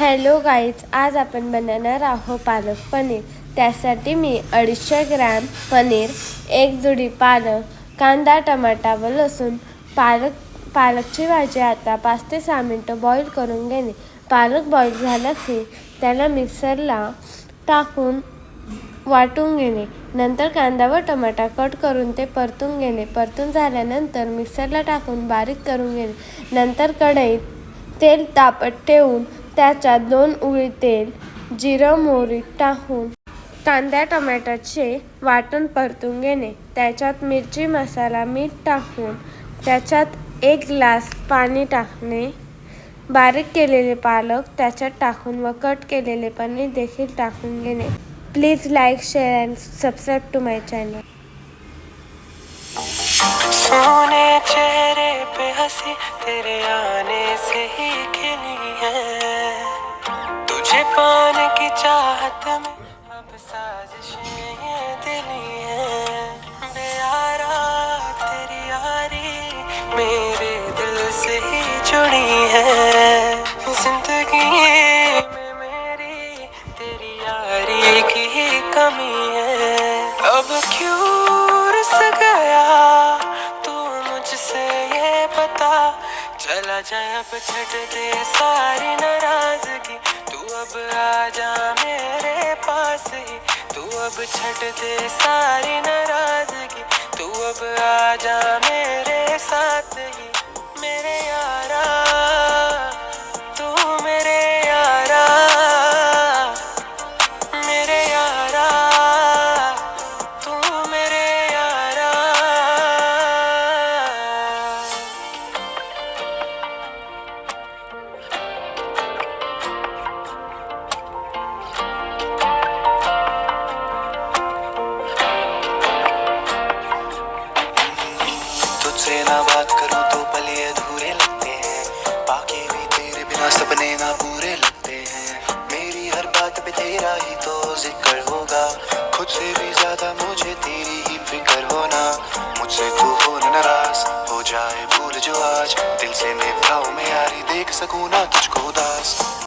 Hello guys आज आपण बनवणार आहोत पालक पनीर. त्यासाठी मी अडीचशे ग्रॅम पनीर एक जुडी पालक कांदा टमाटा व लसूण पालक पालकची भाजी आता पाच ते सहा मिनटं बॉईल करून घेणे. पालक बॉईल झाला की त्याला मिक्सरला टाकून वाटून घेणे. नंतर कांदा व टमाटा कट करून ते परतून घेणे. परतून झाल्यानंतर मिक्सरला टाकून बारीक करून घेणे. नंतर कढईत तेल तापत ठेवून त्याच्यात दोन उळी तेल जिरं मोहरी टाकून कांद्या टमॅटोचे वाटण परतून घेणे. त्याच्यात मिरची मसाला मीठ टाकून त्याच्यात एक ग्लास पाणी टाकणे. बारीक केलेले पालक त्याच्यात टाकून व कट केलेले पनीर देखील टाकून घेणे. Please like share and subscribe to my channel. सोने चेहरे पे हँसी तेरे आने से ही खिली है। तुझे पाने की चाहत में अब साजिशें ये दिली है। बेयारा तेरी यारी मेरे दिल से ही जुड़ी है। ज़िंदगी में मेरी, तेरी यारी की ही कमी है। अब क्यों रुस गया? मुझसे ये पता चला जाए, अब छट दे सारी नाराज़गी। तू अब आ जा मेरे पास ही। तू अब छट दे सारी नाराज़गी। तू अब आ जा ना बात करूँ तो पल अधूरे लगते हैं। बाकी भी तेरे बिना सपने ना पूरे लगते हैं। मेरी हर बात पे तेरा ही तो ज़िक्र होगा। खुद से भी ज़्यादा मुझे तेरी ही फ़िक्र होना। मुझसे तू हो नाराज़, हो जाए भूल जो आज। दिल से निभाऊं मैं यारी, देख सकूँ ना तुझको उदास।